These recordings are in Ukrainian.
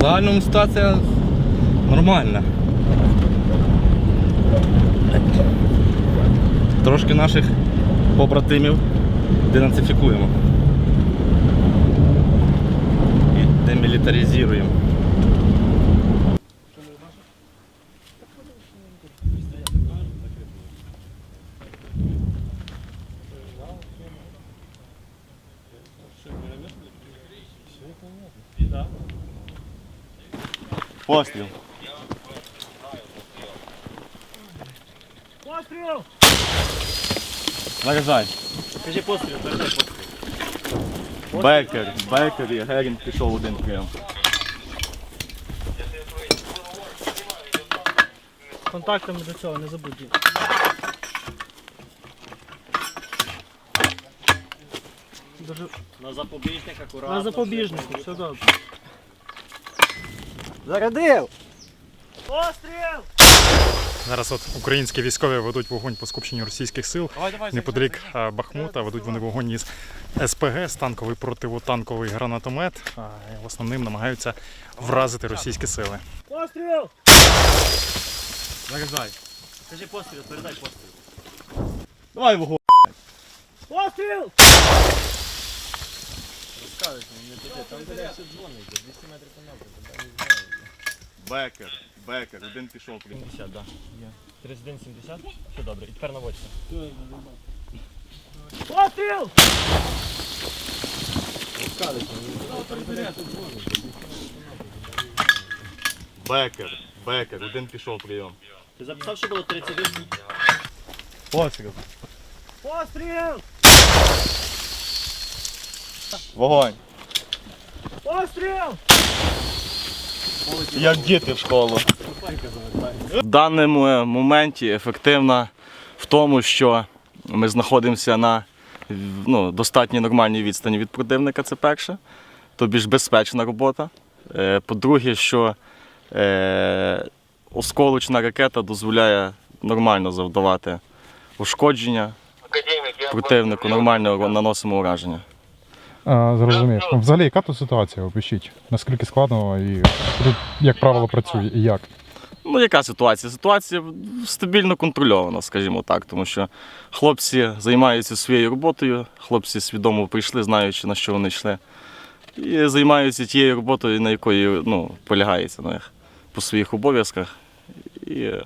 Загальному ситуація нормальна. Трошки наших побратимів денацифікуємо. І демілітаризуємо. Постріл. Постріл! Заряджай. Кажи постріл, передай постріл. Бекер, Бекер і Герін пішов один прийом. Контактами до цього не забудь. Дуже... На запобіжник акуратно. На запобіжнику, все добре. Зарядив! Постріл! Зараз от українські військові ведуть вогонь по скупченню російських сил. Неподалік а, Бахмута ведуть вони вогонь із СПГ, станковий противотанковий гранатомет. І Основним намагаються вразити російські сили. Постріл! Заряджай. Кажи постріл, передай постріл. Давай вогонь. Постріл! Бекер, Бекер, один пішов прийом. 70, да. 31, 70. Все добре. І тепер наводься. Постріл! Бекер, Бекер, один пішов прийом. Ти записав, що було 31? Постріл. Постріл! Вогонь. Постріл! Як діти в школу. В даному моменті ефективна в тому, що ми знаходимося на ну, достатньо нормальній відстані від противника, це перше. То більш безпечна робота. Е, По-друге, що е, осколочна ракета дозволяє нормально завдавати ушкодження противнику, нормально наносимо ураження. А, зрозумів. Ну, взагалі, яка тут ситуація? Опишіть. Наскільки складно і тут, як правило, працює і як? Ну, яка ситуація? Ситуація стабільно контрольована, скажімо так, тому що хлопці займаються своєю роботою, хлопці свідомо прийшли, знаючи, на що вони йшли. І займаються тією роботою, на якої ну, полягається на них по своїх обов'язках. І е,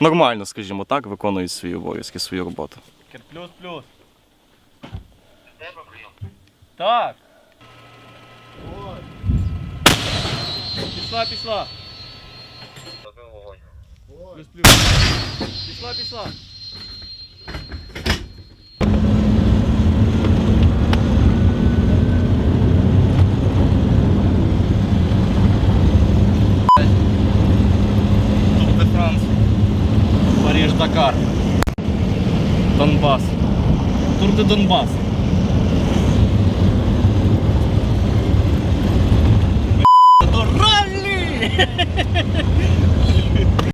нормально, скажімо так, виконують свої обов'язки, свою роботу. Плюс, плюс. Так. Пішла, пішла. Плюс, плюс. Пішла, пішла. Тур де Франс, Париж, Дакар, Донбас. Тур де Донбас.